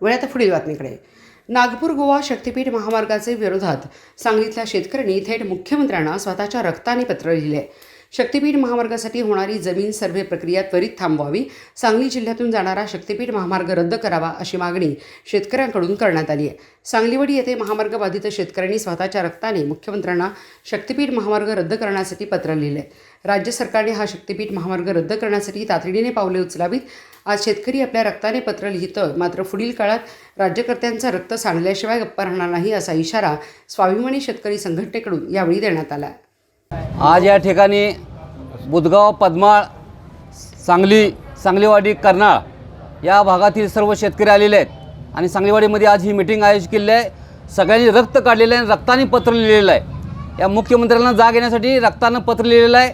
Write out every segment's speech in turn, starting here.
वेळात पुढील बातमीकडे. नागपूर गोवा शक्तीपीठ महामार्गाचे विरोधात सांगलीतल्या शेतकऱ्यांनी थेट मुख्यमंत्र्यांना स्वतःच्या रक्ताने पत्र लिहिले. शक्तीपीठ महामार्गासाठी होणारी जमीन सर्व्हे प्रक्रिया त्वरित थांबवावी सांगली जिल्ह्यातून जाणारा शक्तीपीठ महामार्ग रद्द करावा अशी मागणी शेतकऱ्यांकडून करण्यात आली आहे. सांगलीवडी येथे महामार्ग बाधित शेतकऱ्यांनी स्वतःच्या रक्ताने मुख्यमंत्र्यांना शक्तीपीठ महामार्ग रद्द करण्यासाठी पत्र लिहिले. राज्य सरकारने हा शक्तीपीठ महामार्ग रद्द करण्यासाठी तातडीने पावले उचलावीत आज शेतकरी आपल्या रक्ताने पत्र लिहितं. मात्र पुढील काळात राज्यकर्त्यांचं रक्त सांडल्याशिवाय गप्पा राहणार नाही असा इशारा स्वाभिमानी शेतकरी संघटनेकडून यावेळी देण्यात आला. आज या ठिकाणी बुधगाव पद्माळ सांगली सांगलीवाडी कर्नाळ या भागातील सर्व शेतकरी आलेले आहेत. आणि सांगलीवाडीमध्ये आज ही मिटिंग आयोजित केलेली आहे. सगळ्यांनी रक्त काढलेलं आहे आणि रक्ताने पत्र लिहिलेलं आहे. या मुख्यमंत्र्यांना जाग येण्यासाठी रक्तानं पत्र लिहिलेलं आहे.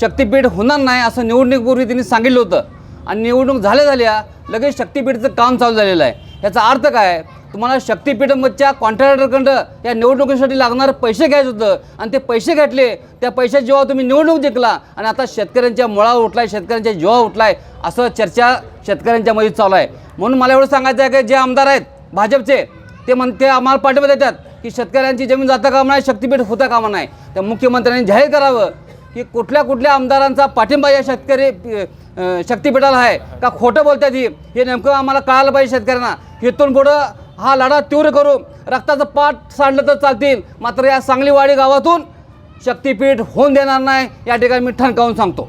शक्तीपीठ होणार नाही असं निवडणुकीपूर्वी त्यांनी सांगितलं होतं. आणि निवडणूक झाल्या झाल्या लगेच शक्तीपीठचं काम चालू झालेलं आहे. याचा अर्थ काय? तुम्हाला शक्तीपीठमधच्या कॉन्ट्रॅक्टरकडं या निवडणुकीसाठी लागणारं पैसे घ्यायचं होतं. आणि ते पैसे घेतले त्या पैशात जेव्हा तुम्ही निवडणूक जिंकला आणि आता शेतकऱ्यांच्या मुळावर उठलाय शेतकऱ्यांच्या जीवावर उठलाय असं चर्चा शेतकऱ्यांच्या मध्ये चालू आहे. म्हणून मला एवढं सांगायचं आहे की जे आमदार आहेत भाजपचे ते म्हण ते आम्हाला पाठिंबा देतात की शेतकऱ्यांची जमीन जाता कामा नाही शक्तीपीठ होता कामा नाही. त्या मुख्यमंत्र्यांनी जाहीर करावं. की कुठल्या कुठल्या आमदारांचा पाठिंबा या शेतकरी शक्तीपीठाला आहे? का खोटं बोलतात ही? हे नेमकं आम्हाला कळालं पाहिजे शेतकऱ्यांना. इथून पुढं हा लढा तीव्र करू. रक्ताचं पाठ सांडलं तर चालतील. मात्र या सांगलीवाडी गावातून शक्तीपीठ होऊन देणार नाही. या ठिकाणी मी ठणकावून सांगतो.